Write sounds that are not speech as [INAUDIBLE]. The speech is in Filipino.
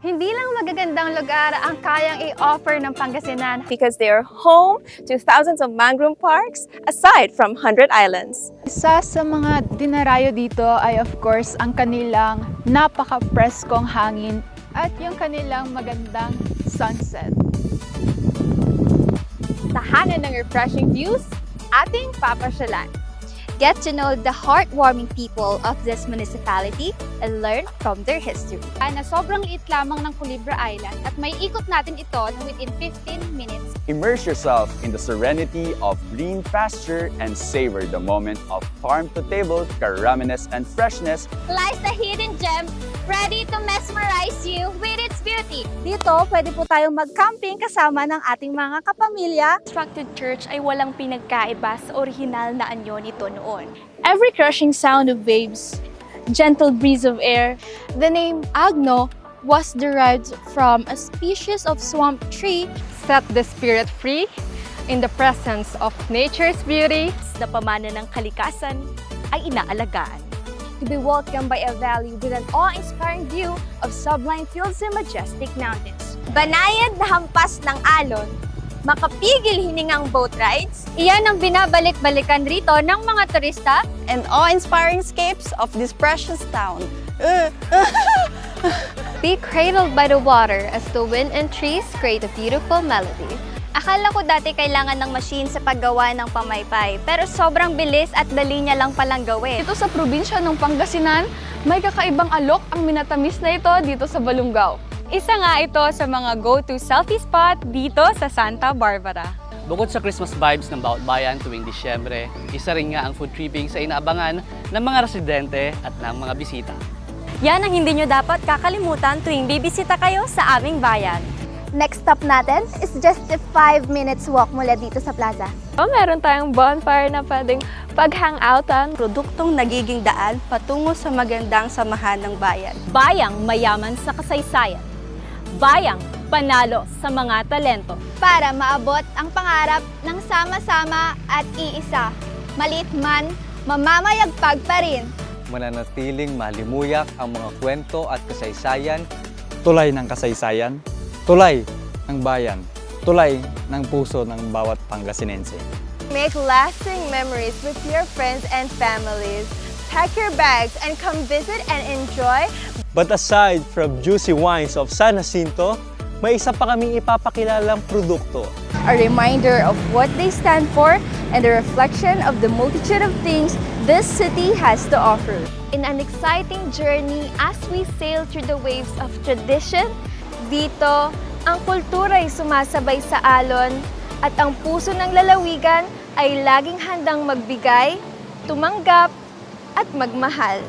Hindi lang magagandang lugar ang kayang i-offer ng Pangasinan. because they are home to thousands of mangrove parks aside from Hundred Islands. Isa sa mga dinarayo dito ay of course ang kanilang napaka-preskong hangin at yung kanilang magandang sunset. Tahanan ng refreshing views, ating papasyalan. Get to know the heartwarming people of this municipality and learn from their history. Na sobrang liit lamang ng Culebra Island at may ikot natin ito within 15 minutes. Immerse yourself in the serenity of green pasture and savor the moment of farm-to-table caraminess and freshness Lies the hidden gem ready to mesmerize you with its beauty. Dito, pwede po tayong mag-camping kasama ng ating mga kapamilya. constructed church ay walang pinagkaiba sa orihinal na anyo nito noon. Every crushing sound of waves, gentle breeze of air, the name Agno was derived from a species of swamp tree Set the spirit free in the presence of nature's beauty. na pamana ng kalikasan ay inaalagaan. To be welcomed by a valley with an awe-inspiring view of sublime fields and majestic mountains. Banayad na hampas ng alon, makapigil hiningang boat rides, Iyan ang binabalik-balikan rito ng mga turista and awe-inspiring scapes of this precious town. [LAUGHS] Be cradled by the water as the wind and trees create a beautiful melody. Akala ko dati kailangan ng machine sa paggawa ng pamaypay, pero sobrang bilis at dali niya lang palang gawin. Dito sa probinsya ng Pangasinan, may kakaibang alok ang minatamis na ito dito sa Balunggaw. Isa nga ito sa mga go-to selfie spot dito sa Santa Barbara. Bukod sa Christmas vibes ng Bawat Bayan tuwing Disyembre, isa rin nga ang food tripping sa inaabangan ng mga residente at ng mga bisita. Yan ang hindi nyo dapat kakalimutan tuwing bibisita kayo sa aming bayan. Next stop natin is just a 5 minutes walk mula dito sa plaza. Oh, meron tayong bonfire na pwedeng pag-hangoutan. Produktong nagiging daan patungo sa magandang samahan ng bayan. Bayang mayaman sa kasaysayan. Bayang panalo sa mga talento. Para maabot ang pangarap ng sama-sama at iisa. Maliit man, mamamayagpag pa rin. mananatiling malimuyak ang mga kwento at kasaysayan, tulay ng kasaysayan, tulay ng bayan, tulay ng puso ng bawat Pangasinense. Make lasting memories with your friends and families. Pack your bags and come visit and enjoy But aside from juicy wines of San Jacinto, may isa pa kaming ipapakilalang produkto. A reminder of what they stand for and a reflection of the multitude of things this city has to offer. In an exciting journey as we sail through the waves of tradition, Dito, ang kultura ay sumasabay sa alon at ang puso ng lalawigan ay laging handang magbigay, tumanggap at magmahal.